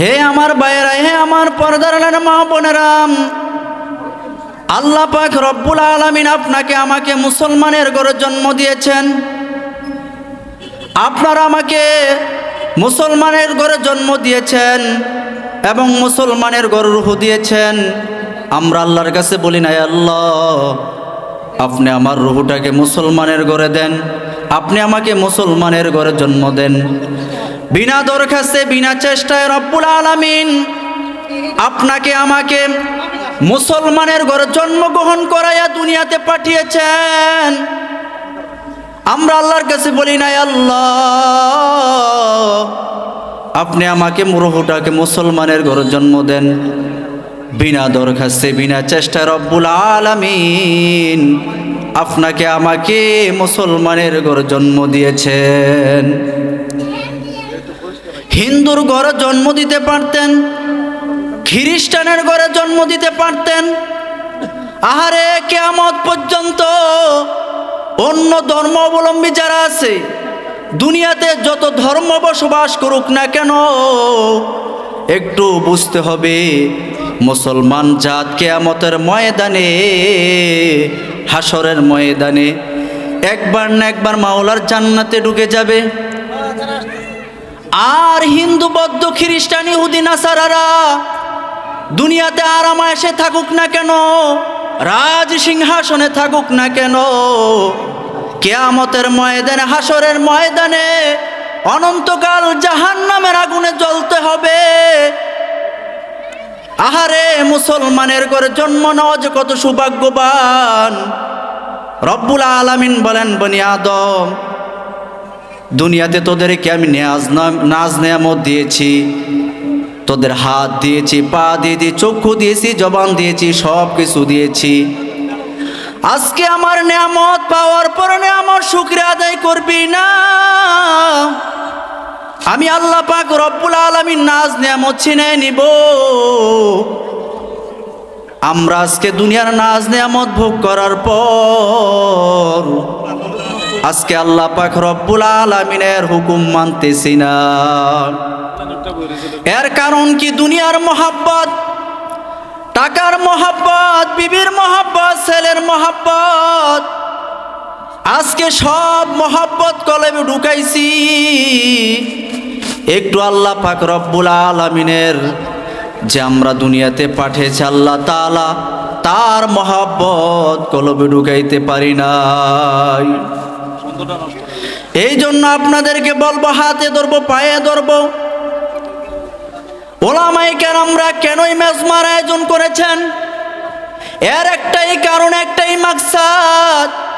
হে আমার বাইরা হে আমার পর্দার মা বোনেরাম আল্লাহ পাক রব্বুল আলমিন আপনাকে আমাকে মুসলমানের ঘরে জন্ম দিয়েছেন। আপনারা আমাকে মুসলমানের ঘরে জন্ম দিয়েছেন এবং মুসলমানের ঘরে রুহ দিয়েছেন। আমরা আল্লাহর কাছে বলি না আল্লাহ, আপনি আমার রুহুটাকে মুসলমানের ঘরে দেন, আপনি আমাকে মুসলমানের ঘরে জন্ম দেন। বিনা দরখাস্তে, বিনা চেষ্টায় রব্বুল আলামিন আপনাকে, আমাকে মুসলমানের ঘরে জন্মগ্রহণ করাইয়া দুনিয়াতে পাঠিয়েছেন। আমরা আল্লাহর কাছে বলি নাই, আল্লাহ, আপনি আমাকে মুরহুটাকে মুসলমানের ঘরে জন্ম দেন। বিনা দরখাস্তে, বিনা চেষ্টায় রব্বুল আলামিন আপনাকে, আমাকে মুসলমানের ঘরে জন্ম দিয়েছেন। হিন্দুর ঘরে জন্ম দিতে পারতেন, খ্রিস্টানের ঘরে জন্ম দিতে পারতেন, আহারে কেয়ামত পর্যন্ত অন্য ধর্ম অবলম্বী যারা আছে, দুনিয়াতে যত ধর্ম বসবাস করুক না কেন, একটু বুঝতে হবে, মুসলমান জাত কেয়ামতের ময়দানে হাসরের ময়দানে একবার না একবার মাওলার জান্নাতে ঢুকে যাবে। আর হিন্দু, বৌদ্ধ, খ্রিস্টান, ইহুদি, নাসারারা দুনিয়াতে আরামা এসে থাকুক না কেন, রাজ সিংহাসনে থাকুক না কেন, কেয়ামতের ময়দানে হাসরের ময়দানে অনন্তকাল জাহান নামের আগুনে জ্বলতে হবে। আহারে মুসলমানের করে জন্ম নেওয়া যে কত সৌভাগ্যবান। রব্বুল আলামিন বলেন, বনি আদম দুনিয়াতে তোদেরকে আমি নেয়াজ না- নাজ নেয়ামত দিয়েছি। তোদের হাত দিয়েছি, পা দিয়েছি, চক্ষু দিয়েছি, জবান দিয়েছি সব কিছু দিয়েছি। আজকে আমার নিয়ামত পাওয়ার পরে আমার শুক্রিয়া আদায় করবি না। আমি আল্লাহ পাক রব্বুল আলমীর নাজ নিয়ামত ছিনে নিব। আমরা আজকে দুনিয়ার নাজ নিয়ামত ভোগ করার পর আজকে আল্লাহ পাক রব্বুল আলমিনের হুকুম মানতেছি না। এর কারণ কি? দুনিয়ার মোহাব্বত, টাকার মোহাব্বত, বিবির মোহাব্বত, ছেলের মোহাব্বত। আজকে সব মহাব্বত কলমে ঢুকাইছি। একটু আল্লাহ পাক রব্বুল আলমিনের যে আমরা দুনিয়াতে পাঠিয়েছি আল্লাহ তালা তার মহাব্বত কলবে ঢুকাইতে পারি নাই। এই জন্য আপনাদেরকে বলব, হাতে ধরবো, পায়ে ধরবো। ওলামাই কেন আমরা কেনই মেজমার আয়োজন করেছেন? এর একটাই কারণ, একটাই মাকসাদ।